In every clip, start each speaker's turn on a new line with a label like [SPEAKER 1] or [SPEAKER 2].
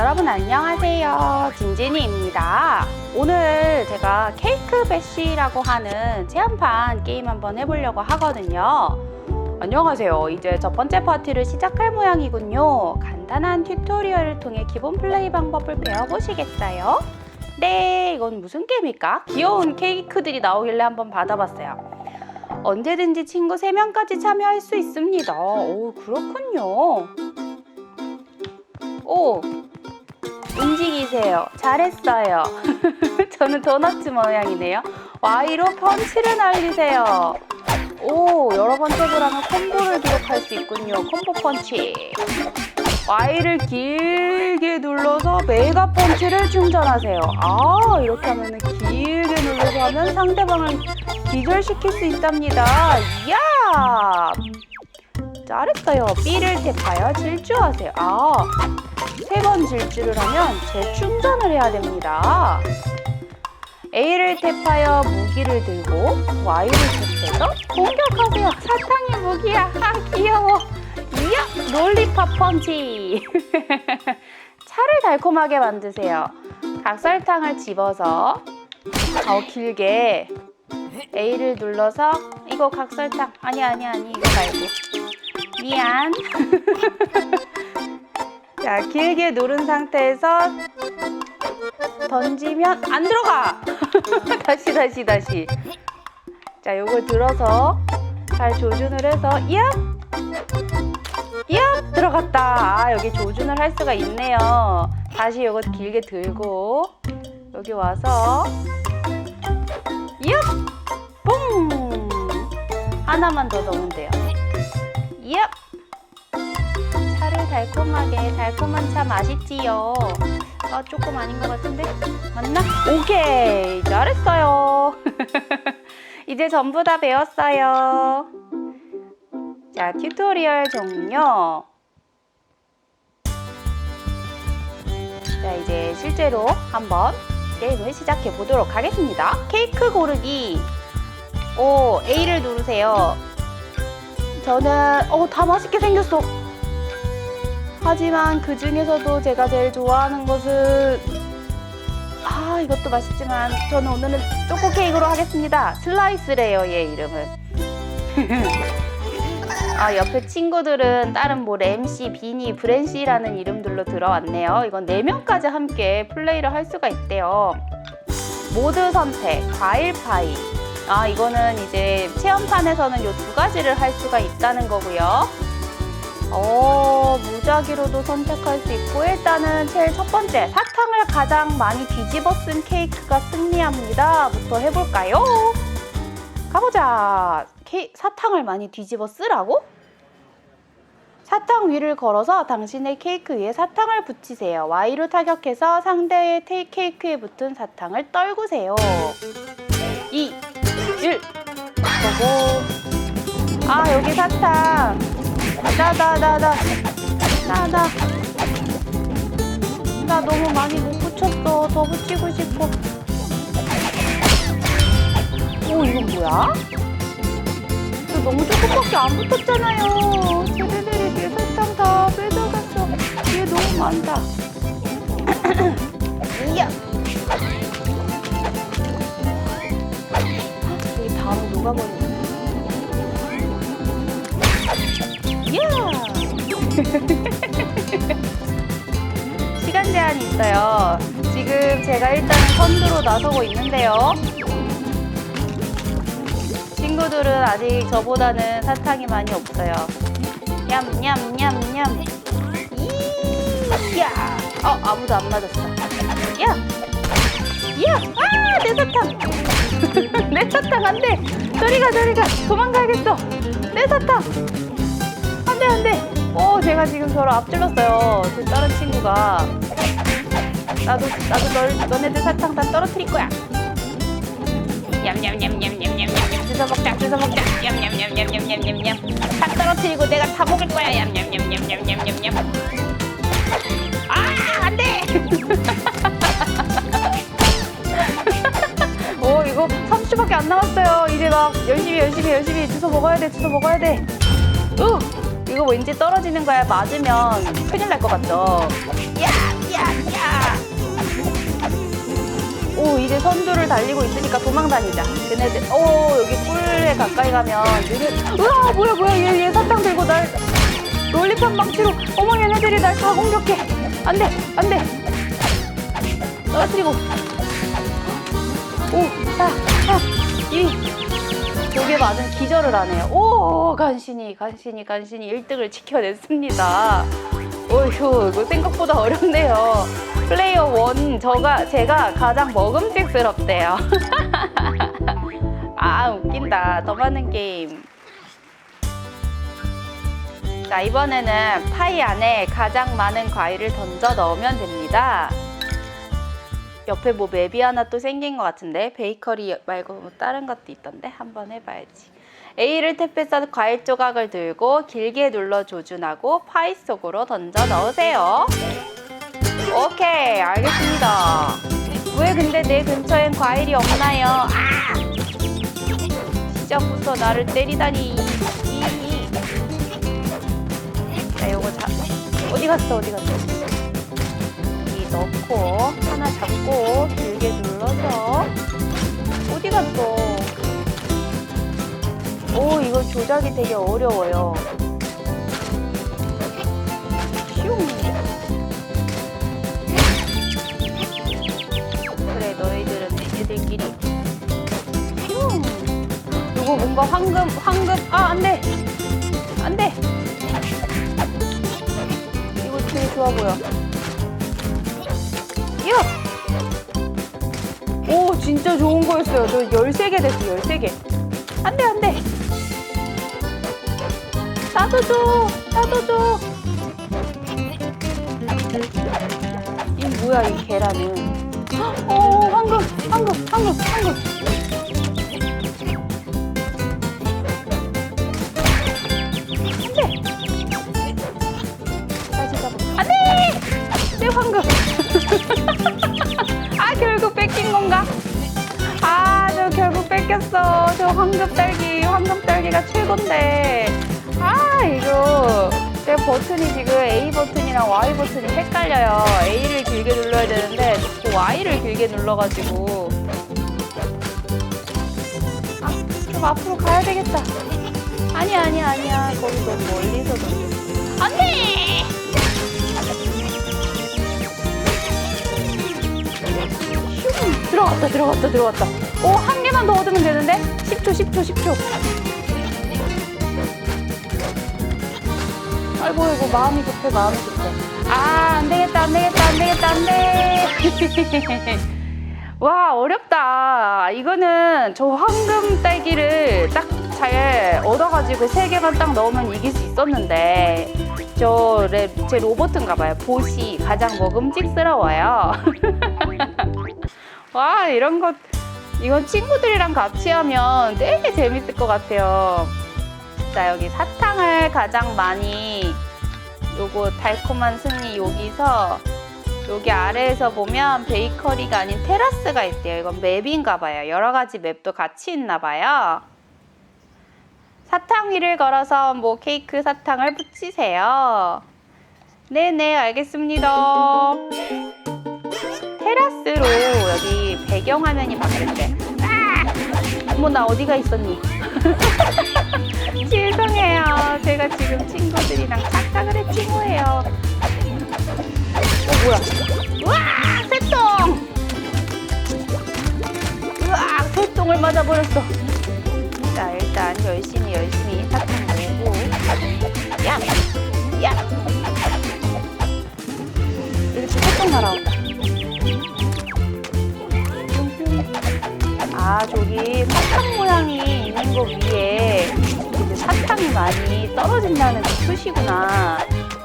[SPEAKER 1] 여러분 안녕하세요. 진진이입니다. 오늘 제가 케이크 배시라고 하는 체험판 게임 한번 해보려고 하거든요. 안녕하세요. 이제 첫 번째 파티를 시작할 모양이군요. 간단한 튜토리얼을 통해 기본 플레이 방법을 배워보시겠어요? 네, 이건 무슨 게임일까? 귀여운 케이크들이 나오길래 한번 받아봤어요. 언제든지 친구 3명까지 참여할 수 있습니다. 오, 그렇군요. 오, 움직이세요. 잘했어요. 저는 도넛 모양이네요. Y로 펀치를 날리세요. 오, 여러 번 탭을 하면 콤보를 기록할 수 있군요. 콤보 펀치. Y를 길게 눌러서 메가 펀치를 충전하세요. 아, 이렇게 하면 길게 눌러서 하면 상대방을 기절시킬 수 있답니다. 이야! 잘했어요. B를 탭하여 질주하세요. 아, 세 번 질주를 하면 재충전을 해야 됩니다. A를 탭하여 무기를 들고 Y를 탭해서 공격하세요. 사탕이 무기야. 아, 귀여워. 이야, 롤리팝 펀치. 차를 달콤하게 만드세요. 각설탕을 집어서 어, 길게 A를 눌러서 이거 각설탕 아니 아니 아니 이거 말고 미안 자 길게 누른 상태에서 던지면 안 들어가 다시 다시 다시 자 요걸 들어서 잘 조준을 해서 얍! 얍! 들어갔다 아 여기 조준을 할 수가 있네요 다시 요거 길게 들고 여기 와서 얍! 뿡! 하나만 더 넣으면 돼요 얍! 차를 달콤하게 달콤한 차 맛있지요. 아 조금 아닌 것 같은데? 맞나? 오케이. 잘했어요. 이제 전부 다 배웠어요. 자 튜토리얼 종료. 자 이제 실제로 한번 게임을 시작해 보도록 하겠습니다. 케이크 고르기. 오 A를 누르세요 저는 어 다 맛있게 생겼어 하지만 그 중에서도 제가 제일 좋아하는 것은 아 이것도 맛있지만 저는 오늘은 초코 케이크로 하겠습니다. 슬라이스래요 얘 이름은. 아 옆에 친구들은 다른 뭐 램씨, 비니, 브랜씨라는 이름들로 들어왔네요. 이건 4명까지 함께 플레이를 할 수가 있대요. 모드 선택, 과일 파이. 아 이거는 이제 체험판에서는 이 두 가지를 할 수가 있다는 거고요. 어, 무작위로도 선택할 수 있고 일단은 제일 첫 번째 사탕을 가장 많이 뒤집어 쓴 케이크가 승리합니다. 부터 해볼까요? 가보자. 케 사탕을 많이 뒤집어 쓰라고? 사탕 위를 걸어서 당신의 케이크 위에 사탕을 붙이세요. Y로 타격해서 상대의 테이 케이크에 붙은 사탕을 떨구세요. 2, 1, 고고. 아, 여기 사탕. 나, 나, 나, 너무 많이 못 붙였어. 더 붙이고 싶어. 오, 이건 뭐야? 이거 너무 조금밖에 안 붙었잖아요. 쟤네들이 내 사탕 다 뺏어갔어. 얘 너무 많다. 이야. 다음 녹아버리네. 이야! 시간 제한이 있어요. 지금 제가 일단 선두로 나서고 있는데요. 친구들은 아직 저보다는 사탕이 많이 없어요. 냠냠냠냠. 이야! 어, 아무도 안 맞았어. 야! 야! 아, 내 사탕! 내 사탕 안 돼! 저리 가, 저리 가! 도망가야겠어! 내 사탕! 안 돼, 안 돼! 오, 제가 지금 저를 앞질렀어요. 제 다른 친구가. 나도, 나도 널, 너네들 사탕 다 떨어뜨릴 거야. 냠냠냠냠냠냠냠. 주워 먹자, 주워 먹자. 냠냠냠냠냠냠냠. 다 떨어뜨리고 내가 다 먹을 거야. 냠냠냠냠냠냠냠. 아, 안 돼! 남았어요. 이제 막 열심히, 열심히, 열심히 주워 먹어야 돼, 주워 먹어야 돼. 우! 이거 왠지 떨어지는 거야. 맞으면 큰일 날 것 같죠? 야! 야! 야! 오 이제 선두를 달리고 있으니까 도망 다니자. 걔네들 오 여기 꿀에 가까이 가면 얘네 우와 뭐야 뭐야 얘, 얘 사탕 들고 날 롤리팝 망치로 어머 얘네들이 날 다 공격해. 안 돼 안 돼. 떨어뜨리고. 오, 자, 자, 이 벽에 맞은 기절을 하네요. 오, 간신히, 간신히, 간신히 1등을 지켜냈습니다. 오휴, 이거 생각보다 어렵네요. 플레이어 원, 저가, 제가 가장 먹음직스럽대요. 아, 웃긴다. 더 많은 게임. 자, 이번에는 파이 안에 가장 많은 과일을 던져 넣으면 됩니다. 옆에 뭐 맵이 하나 또 생긴 것 같은데 베이커리 말고 뭐 다른 것도 있던데 한번 해봐야지. A를 탭해서 과일 조각을 들고 길게 눌러 조준하고 파이 속으로 던져 넣으세요. 오케이 알겠습니다. 왜 근데 내 근처엔 과일이 없나요? 아! 시작부터 나를 때리다니. 자 요거 자 어디 갔어 어디 갔어? 넣고 하나 잡고 길게 눌러서 어디 갔어? 오 이거 조작이 되게 어려워요. 슝. 그래 너희들은 얘들끼리 슝. 이거 뭔가 황금 황금 아 안돼 안돼. 이거 되게 좋아 보여. 진짜 좋은 거였어요. 저 13개 됐어, 13개. 안 돼, 안 돼. 나도 줘, 나도 줘. 이 뭐야, 이 계란은. 오, 황금, 황금, 황금, 황금. 안 돼. 다시 잡아. 안 돼! 내 황금. 황금 딸기, 황금 딸기가 최고인데. 아 이거 제 버튼이 지금 A 버튼이랑 Y 버튼이 헷갈려요. A를 길게 눌러야 되는데 자꾸 Y를 길게 눌러가지고. 아 좀 앞으로 가야 되겠다. 아니야 아니야 아니야 거기 너무 멀리서 던져. 안 돼. 슝! 들어갔다 들어갔다 들어갔다. 오 한 개만 더 얻으면 되는데? 10초 10초 10초. 아이고 아이고 마음이 급해 마음이 급해. 아 안 되겠다 안 되겠다 안 되겠다 안 돼. 와 어렵다. 이거는 저 황금 딸기를 딱 잘 얻어가지고 세 개만 딱 넣으면 이길 수 있었는데 저제 로봇인가 봐요. 보시 가장 먹음직스러워요 와 이런 것 이건 친구들이랑 같이 하면 되게 재밌을 것 같아요. 자 여기 사탕을 가장 많이 요거 달콤한 승리 여기서 여기 아래에서 보면 베이커리가 아닌 테라스가 있대요. 이건 맵인가 봐요. 여러 가지 맵도 같이 있나 봐요. 사탕 위를 걸어서 뭐 케이크 사탕을 붙이세요. 네네 알겠습니다. 테라스로 여기 배경 화면이 바뀔 때. 아! 어머 나 어디가 있었니? 죄송해요. 제가 지금 친구들이랑 착각을 했지 뭐예요. 어 뭐야? 우와 새똥! 우와 새똥을 맞아버렸어. 자 일단 아 저기 사탕 모양이 있는 거 위에 이제 사탕이 많이 떨어진다는 그 표시구나.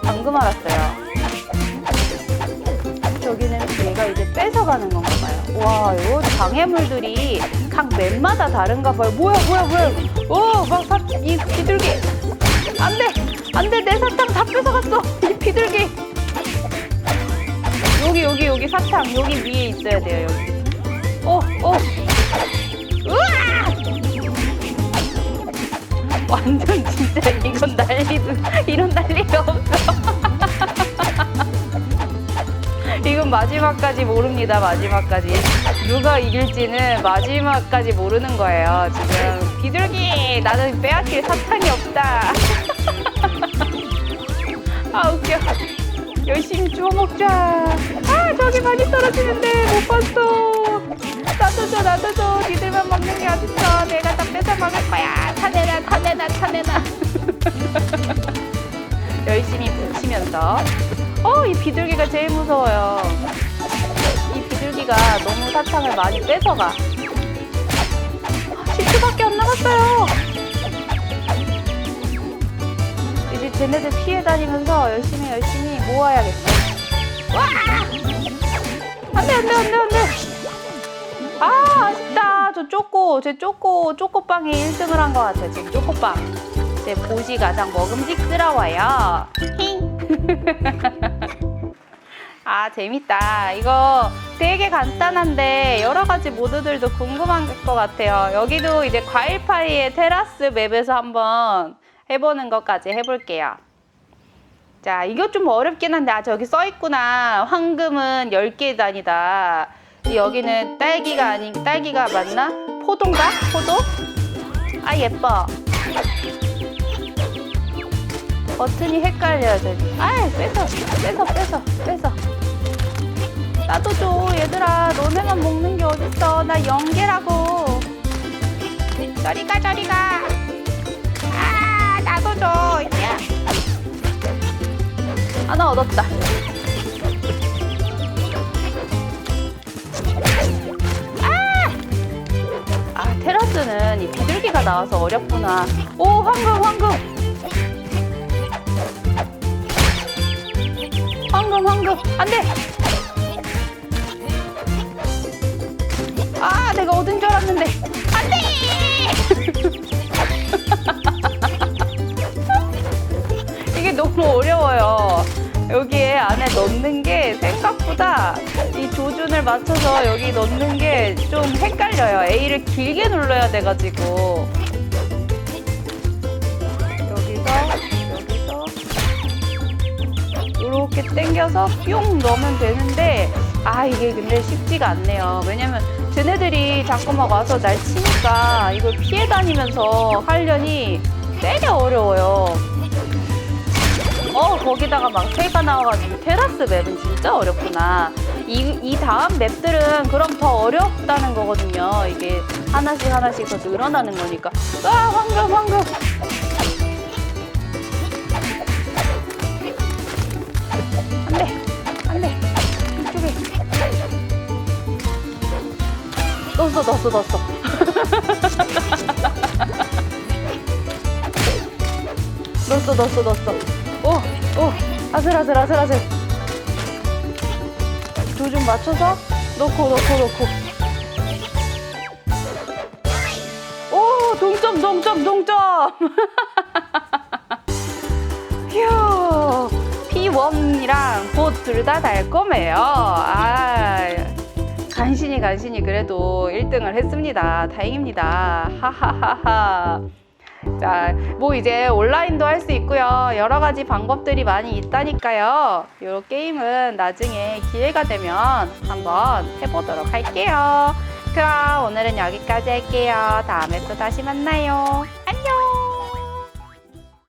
[SPEAKER 1] 방금 알았어요. 저기는 얘가 이제 뺏어가는 건가 봐요. 와 이거 장애물들이 각 맵마다 다른가 봐요. 뭐야 뭐야 뭐야. 오막이 비둘기. 안 돼 안 돼. 내 사탕 다 뺏어갔어. 이 비둘기. 여기 여기 여기 사탕. 여기 위에 있어야 돼요 여기. 오, 오. 우와! 완전 진짜 이건 난리도 이런 난리가 없어. 이건 마지막까지 모릅니다. 마지막까지. 누가 이길지는 마지막까지 모르는 거예요. 지금 비둘기 나는 빼앗길 사탕이 없다. 아 웃겨. 열심히 주워 먹자. 아 저기 많이 떨어지는데 못 봤어. 나도 줘 나도 줘. 니들만 먹는 게 어딨어. 내가 다 뺏어 먹을 거야. 타내나 타내나 타내나. 열심히 붙이면서. 어 이 비둘기가 제일 무서워요. 이 비둘기가 너무 사탕을 많이 뺏어가. 10초밖에 안 남았어요. 이제 쟤네들 피해 다니면서 열심히 열심히 모아야겠어. 와! 안돼 안돼 안돼 안돼. 아 아쉽다. 저 쪼꼬 제 쪼꼬 쪼꼬빵이 1등을 한 것 같아. 지금 쪼꼬빵. 제 보시 가장 먹음직스러워요. 힝. 아 재밌다. 이거 되게 간단한데 여러 가지 모드들도 궁금한 것 같아요. 여기도 이제 과일파이의 테라스 맵에서 한번 해보는 것까지 해볼게요. 자, 이거 좀 어렵긴 한데, 아, 저기 써있구나. 황금은 10개 단위다. 이 여기는 딸기가 아닌, 딸기가 맞나? 포도인가? 포도? 아, 예뻐. 버튼이 헷갈려야 돼. 아, 뺏어, 뺏어, 뺏어, 뺏어. 나도 줘, 얘들아. 너네만 먹는 게 어딨어. 나 연계라고. 저리 가, 저리 가. 아, 나도 줘. 야. 하나 얻었다. 나와서 어렵구나. 오, 황금, 황금. 황금, 황금. 안 돼. 아, 내가 얻은 줄 알았는데. 안 돼! 이게 너무 어려워요. 여기에 안에 넣는 게 생각보다 이 조준을 맞춰서 여기 넣는 게 좀 헷갈려요. A를 길게 눌러야 돼가지고. 여기서, 여기서. 이렇게 당겨서 뿅 넣으면 되는데, 아, 이게 근데 쉽지가 않네요. 왜냐면 쟤네들이 자꾸 막 와서 날 치니까 이걸 피해 다니면서 하려니 되게 어려워요. 어 거기다가 막 새가 나와가지고 테라스 맵은 진짜 어렵구나. 이, 이 다음 맵들은 그럼 더 어렵다는 거거든요. 이게 하나씩 하나씩 더 늘어나는 거니까. 아 황금 황금. 안돼 안돼 이쪽에. 넣었어 넣었어 넣었어. 넣었어 넣었어 넣었어. 오, 오, 아슬아슬, 아슬아슬. 조준 맞춰서 넣고, 넣고, 넣고. 오, 동점, 동점, 동점. 휴, P1이랑 봇둘다 달콤해요. 아, 간신히, 간신히 그래도 1등을 했습니다. 다행입니다. 하하하하. 자, 뭐 이제 온라인도 할 수 있고요. 여러 가지 방법들이 많이 있다니까요. 이 게임은 나중에 기회가 되면 한번 해보도록 할게요. 그럼 오늘은 여기까지 할게요. 다음에 또 다시 만나요. 안녕!